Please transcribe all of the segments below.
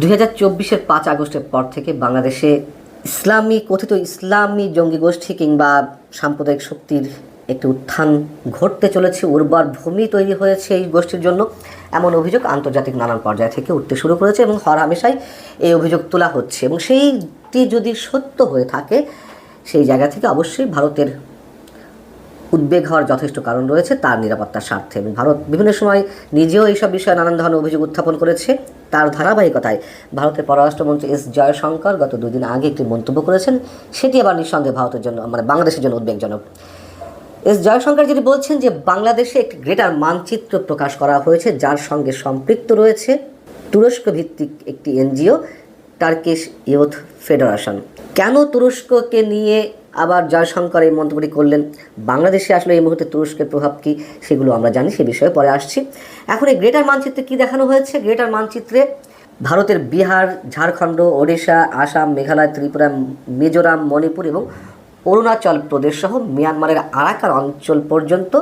দুই হাজার চব্বিশের পাঁচ আগস্টের পর থেকে বাংলাদেশে ইসলামী, কথিত ইসলামী জঙ্গি গোষ্ঠী কিংবা সাম্প্রদায়িক শক্তির একটি উত্থান ঘটতে চলেছে, উর্বর ভূমি তৈরি হয়েছে এই গোষ্ঠীর জন্য। এমন অভিযোগ আন্তর্জাতিক নানান পর্যায় থেকে উঠতে শুরু করেছে এবং হর হামেশাই এই অভিযোগ তোলা হচ্ছে এবং সেইটি যদি সত্য হয়ে থাকে, সেই জায়গা থেকে অবশ্যই ভারতের উদ্বেগ হওয়ার যথেষ্ট কারণ রয়েছে তার নিরাপত্তার স্বার্থে। এবং ভারত বিভিন্ন সময় নিজেও এইসব বিষয়ে নানান ধরনের অভিযোগ উত্থাপন করেছে। তার ধারাবাহিকতায় ভারতের পররাষ্ট্রমন্ত্রী এস জয়শঙ্কর গত দুদিন আগে একটি মন্তব্য করেছেন। সেটি আবার নিঃসন্দেহে ভারতের জন্য মানে বাংলাদেশের জন্য উদ্বেগজনক। এস জয়শঙ্কর যেটি বলছেন যে, বাংলাদেশে একটি গ্রেটার মানচিত্র প্রকাশ করা হয়েছে, যার সঙ্গে সম্পৃক্ত রয়েছে তুরস্ক ভিত্তিক একটি এনজিও, টার্কিশ ইউথ ফেডারেশন। কেন তুরস্ককে নিয়ে আবার জয়শঙ্কর এই মন্তব্যটি করলেন, বাংলাদেশে আসলে এই মুহূর্তে তুরস্কের প্রভাব কী সেগুলো আমরা জানি, সে বিষয়ে পরে আসছি। এখন এই গ্রেটার মানচিত্রে কী দেখানো হয়েছে? গ্রেটার মানচিত্রে ভারতের বিহার, ঝাড়খণ্ড, ওড়িশা, আসাম, মেঘালয়, ত্রিপুরা, মিজোরাম, মণিপুর এবং অরুণাচল প্রদেশ সহ মিয়ানমারের আরাকার অঞ্চল পর্যন্ত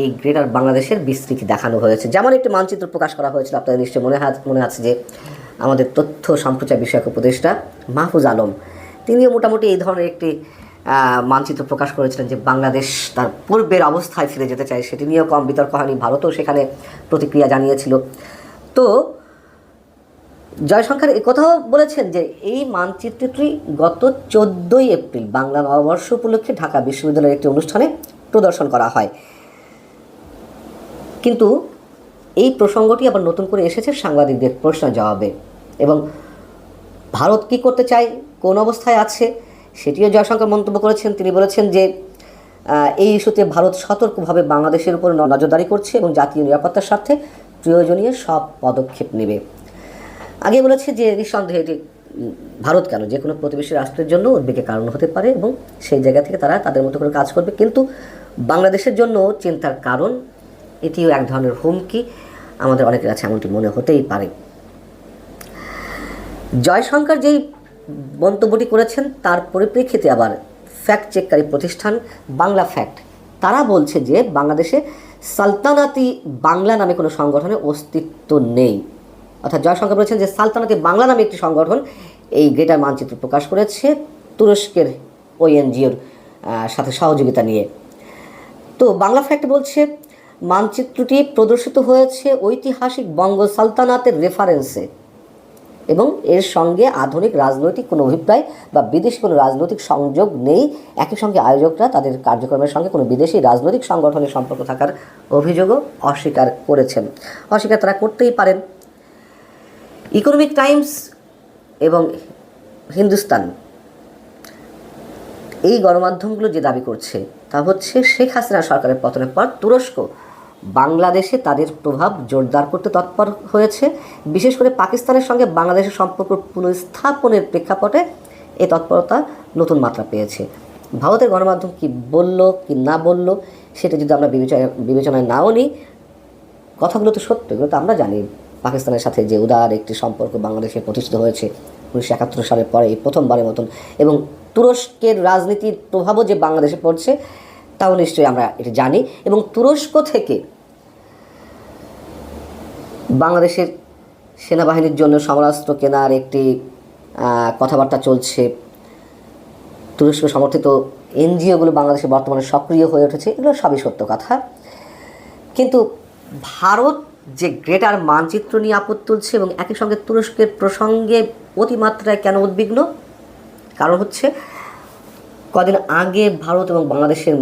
এই গ্রেটার বাংলাদেশের বিস্তৃতি দেখানো হয়েছে। যেমন একটি মানচিত্র প্রকাশ করা হয়েছিল, আপনাদের নিশ্চয়ই মনে মনে আছে যে আমাদের তথ্য সম্প্রচার বিষয়ক উপদেষ্টা মাহফুজ আলম, তিনিও মোটামুটি এই ধরনের একটি মানচিত্র প্রকাশ করেছিলেন যে বাংলাদেশ তার পূর্বের অবস্থায় ফিরে যেতে চায়, সেটি নিয়েও কম বিতর্ক হয়নি ভারতও সেখানে প্রতিক্রিয়া জানিয়েছিল। তো জয়শঙ্কর কথাও বলেছেন যে এই মানচিত্রটি গত চোদ্দোই এপ্রিল বাংলা নববর্ষ উপলক্ষে ঢাকা বিশ্ববিদ্যালয়ের একটি অনুষ্ঠানে প্রদর্শন করা হয়। কিন্তু এই প্রসঙ্গটি আবার নতুন করে এসেছে সাংবাদিকদের প্রশ্ন জবাবে। এবং ভারত কী করতে চায়, কোন অবস্থায় আছে সেটিও জয়শঙ্কর মন্তব্য করেছেন। তিনি বলেছেন যে এই ইস্যুতে ভারত সতর্কভাবে বাংলাদেশের উপর নজরদারি করছে এবং জাতীয় নিরাপত্তার স্বার্থে প্রয়োজনীয় সব পদক্ষেপ নেবে। আগে বলেছে যে, নিঃসন্দেহে এটি ভারত কেন? যে কোনো প্রতিবেশী রাষ্ট্রের জন্য উদ্বেগের কারণ হতে পারে এবং সেই জায়গা থেকে তারা তাদের মতো করে কাজ করবে। কিন্তু বাংলাদেশের জন্য চিন্তার কারণ, এটিও এক ধরনের হুমকি। আমাদের অনেকের কাছে এমনটি মনে হতেই পারে। জয়শঙ্কর যেই মন্তব্যটি করেছেন, তার পরিপ্রেক্ষিতে আবার ফ্যাক্ট চেককারী প্রতিষ্ঠান বাংলা ফ্যাক্ট তারা বলছে যে বাংলাদেশে সালতানাতি বাংলা নামে কোনো সংগঠনের অস্তিত্ব নেই। অর্থাৎ জয়শঙ্কর বলেছেন যে সালতানাতি বাংলা নামে একটি সংগঠন এই গ্রেটার মানচিত্র প্রকাশ করেছে তুরস্কের ওই এনজিওর সাথে সহযোগিতা নিয়ে। তো বাংলা ফ্যাক্ট বলছে, মানচিত্রটি প্রদর্শিত হয়েছে ঐতিহাসিক বঙ্গ সালতানাতের রেফারেন্সে এবং এর সঙ্গে আধুনিক রাজনৈতিক কোনো অভিপ্রায় বা বিদেশি কোনো রাজনৈতিক সংযোগ নেই। একই সঙ্গে আয়োজকরা তাদের কার্যক্রমের সঙ্গে কোনো বিদেশি রাজনৈতিক সংগঠনের সম্পর্ক থাকার অভিযোগও অস্বীকার করেছেন। অস্বীকার তারা করতেই পারেন। ইকোনমিক টাইমস এবং হিন্দুস্তান এই গণমাধ্যমগুলো যে দাবি করছে তা হচ্ছে শেখ হাসিনা সরকারের পতনের পর তুরস্ক বাংলাদেশে তাদের প্রভাব জোরদার করতে তৎপর হয়েছে। বিশেষ করে পাকিস্তানের সঙ্গে বাংলাদেশের সম্পর্ক পুনঃস্থাপনের প্রেক্ষাপটে এই তৎপরতা নতুন মাত্রা পেয়েছে। ভারতের গণমাধ্যম কি বলল, কি না বলল, সেটা যদি আমরা বিবেচনা, বিবেচনায় নাও নিই কথাগুলো তো সত্য, এগুলো তো আমরা জানি। পাকিস্তানের সাথে যে উদার একটি সম্পর্ক বাংলাদেশে প্রতিষ্ঠিত হয়েছে উনিশশো একাত্তর সালের পরে এই প্রথমবারের মতন, এবং তুরস্কের রাজনীতির প্রভাবও যে বাংলাদেশে পড়ছে, তাও নিশ্চয়ই আমরা এটা জানি। এবং তুরস্ক থেকে বাংলাদেশের সেনাবাহিনীর জন্য সমরাস্ত্র কেনার একটি কথাবার্তা চলছে। তুরস্ক সমর্থিত এনজিওগুলো বাংলাদেশে বর্তমানে সক্রিয় হয়ে উঠেছে, এগুলো সবই সত্য কথা। কিন্তু ভারত যে গ্রেটার মানচিত্র নিয়ে আপদ তুলছে এবং একই সঙ্গে তুরস্কের প্রসঙ্গে অতিমাত্রায় কেন উদ্বিগ্ন? কারণ হচ্ছে কদিন আগে ভারত এবং বাংলাদেশের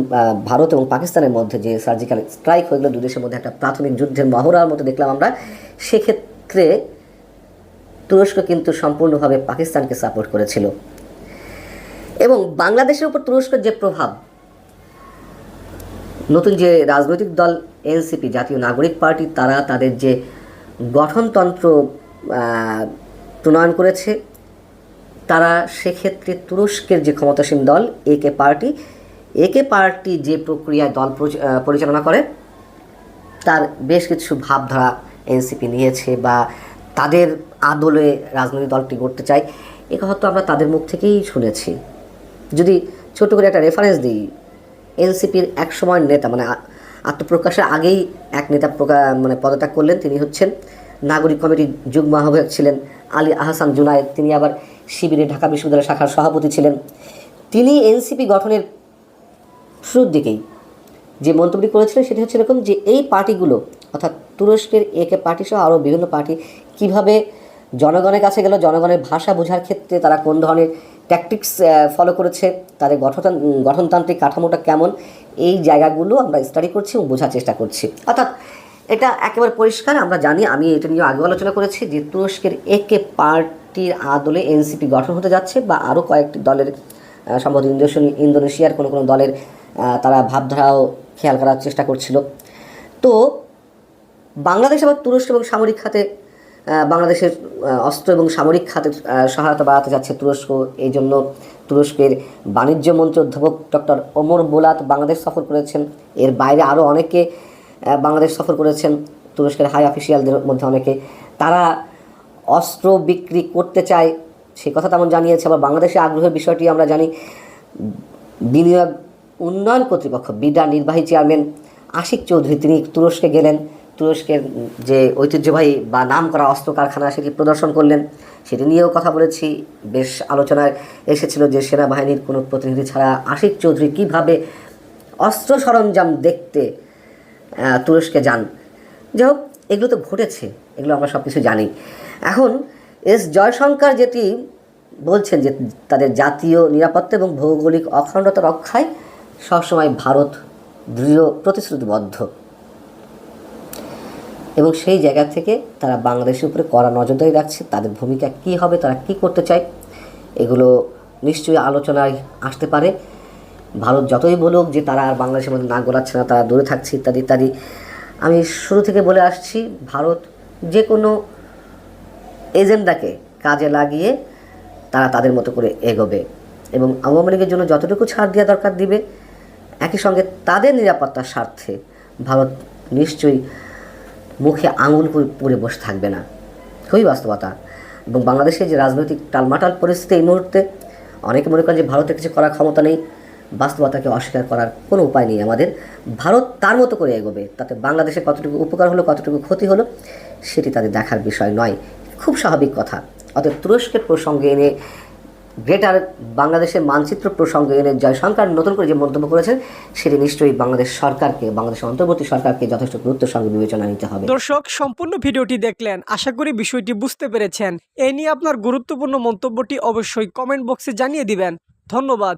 ভারত এবং পাকিস্তানের মধ্যে যে সার্জিক্যাল স্ট্রাইক হয়ে গেলো দুই দেশের মধ্যে একটা প্রাথমিক যুদ্ধের মহড়ার মতো দেখলাম আমরা। সেক্ষেত্রে তুরস্ক কিন্তু সম্পূর্ণভাবে পাকিস্তানকে সাপোর্ট করেছিল। এবং বাংলাদেশের উপর তুরস্কের যে প্রভাব, নতুন যে রাজনৈতিক দল এনসিপি, জাতীয় নাগরিক পার্টি, তারা তাদের যে গঠনতন্ত্র প্রণয়ন করেছে তারা সেক্ষেত্রে তুরস্কের যে ক্ষমতাসীন দল, একে পার্টি একে পার্টি যে প্রক্রিয়ায় দল পরিচালনা করে, তার বেশ কিছু ভাবধারা এনসিপি নিয়েছে বা তাদের আদলে রাজনৈতিক দলটি গড়তে চায়, এ কথা তো আমরা তাদের মুখ থেকেই শুনেছি। যদি ছোট করে একটা রেফারেন্স দিই, এনসিপির এক সময়ের নেতা মানে আত্মপ্রকাশের আগেই এক নেতা মানে পদত্যাগ করলেন, তিনি হচ্ছেন নাগরিক কমিটির যুগ্ম আহ্বায়ক ছিলেন আলী আহসান জুনায়েদ। তিনি আবার শিবিরের ঢাকা বিশ্ববিদ্যালয় শাখার সভাপতি ছিলেন। তিনি এনসিপি গঠনের শুরুর দিকেই যে মন্তব্যটি করেছিলেন, সেটি হচ্ছে এরকম যে এই পার্টিগুলো, অর্থাৎ তুরস্কের একে পার্টি সহ আরও বিভিন্ন পার্টি, কীভাবে জনগণের কাছে গেল, জনগণের ভাষা বোঝার ক্ষেত্রে তারা কোন ধরনের ট্যাকটিক্স ফলো করেছে, তাদের গঠন গঠনতান্ত্রিক কাঠামোটা কেমন, এই জায়গাগুলো আমরা স্টাডি করছি এবং বোঝার চেষ্টা করছি। অর্থাৎ এটা একেবারে পরিষ্কার, আমরা জানি, আমি এটা নিয়ে আগে আলোচনা করেছি যে তুরস্কের একে পার্টির আদলে এনসিপি গঠন হতে যাচ্ছে বা আরও কয়েকটি দলের সম্ভবত ইন্দোনেশিয়া ইন্দোনেশিয়ার কোনো কোনো দলের তারা ভাবধারাও খেয়াল করার চেষ্টা করছিল। তো বাংলাদেশ আবার তুরস্ক এবং সামরিক খাতে বাংলাদেশের অস্ত্র এবং সামরিক খাতে সহায়তা বাড়াতে যাচ্ছে তুরস্ক। এই জন্য তুরস্কের বাণিজ্য মন্ত্রী অধ্যাপক ডক্টর ওমর বোলাত বাংলাদেশ সফর করেছেন। এর বাইরে আরও অনেকে বাংলাদেশ সফর করেছেন তুরস্কের হাই অফিসিয়ালদের মধ্যে অনেকে। তারা অস্ত্র বিক্রি করতে চায়, সে কথা তেমন জানিয়েছে। আবার বাংলাদেশে আগ্রহের বিষয়টি আমরা জানি, বিনিয়োগ উন্নয়ন কর্তৃপক্ষ, বিডা নির্বাহী চেয়ারম্যান আশিক চৌধুরী, তিনি তুরস্কে গেলেন। তুরস্কের যে ঐতিহ্যবাহী বা নাম করা অস্ত্র কারখানা সেটি প্রদর্শন করলেন। সেটি নিয়েও কথা বলেছি। বেশ আলোচনায় এসেছিল যে সেনাবাহিনীর কোনো প্রতিনিধি ছাড়া আশিক চৌধুরী কীভাবে অস্ত্র সরঞ্জাম দেখতে তুরস্কে যান। যাই হোক এগুলো তো ঘটেছে, এগুলো আমরা সব কিছু জানি। এখন এস জয়শঙ্কর যেটি বলছেন যে তাদের জাতীয় নিরাপত্তা এবং ভৌগোলিক অখণ্ডতা রক্ষায় সবসময় ভারত দৃঢ়, প্রতিশ্রুতিবদ্ধ। এবং সেই জায়গা থেকে তারা বাংলাদেশের উপরে কড়া নজরদারি রাখছে, তাদের ভূমিকা কী হবে, তারা কী করতে চায়, এগুলো নিশ্চয়ই আলোচনায় আসতে পারে। ভারত যতই বলুক যে তারা আর বাংলাদেশের মধ্যে না গলাচ্ছে না, তারা দূরে থাকছে ইত্যাদি ইত্যাদি। আমি শুরু থেকে বলে আসছি, ভারত যে কোনো এজেন্ডাকে কাজে লাগিয়ে তারা তাদের মতো করে এগোবে এবং আওয়ামী লীগের জন্য যতটুকু ছাড় দেওয়া দরকার দিবে, একই সঙ্গে তাদের নিরাপত্তার স্বার্থে ভারত নিশ্চয়ই মুখে আঙুল পরে বসে থাকবে না। খুবই বাস্তবতা। এবং বাংলাদেশের যে রাজনৈতিক টালমাটাল পরিস্থিতি এই মুহূর্তে, অনেকে মনে করেন যে ভারতের কিছু করার ক্ষমতা নেই। বাস্তবতাকে অস্বীকার করার কোনো উপায় নেই আমাদের। ভারত তার মতো করে এগোবে, তাতে বাংলাদেশে কতটুকু উপকার হলো, কতটুকু ক্ষতি হলো, সেটি তাদের দেখার বিষয় নয়। খুব স্বাভাবিক কথা। অতএব তুরস্কের প্রসঙ্গে এনে, গ্রেটার বাংলাদেশের মানচিত্র প্রসঙ্গে এনে জয়শঙ্কর নতুন করে যে মন্তব্য করেছেন, সেটি নিশ্চয়ই বাংলাদেশ সরকারকে বাংলাদেশের অন্তর্বর্তী সরকারকে যথেষ্ট গুরুত্বের সঙ্গে বিবেচনা নিতে হবে। দর্শক, সম্পূর্ণ ভিডিওটি দেখলেন, আশা করি বিষয়টি বুঝতে পেরেছেন। এ নিয়ে আপনার গুরুত্বপূর্ণ মন্তব্যটি অবশ্যই কমেন্ট বক্সে জানিয়ে দিবেন। ধন্যবাদ।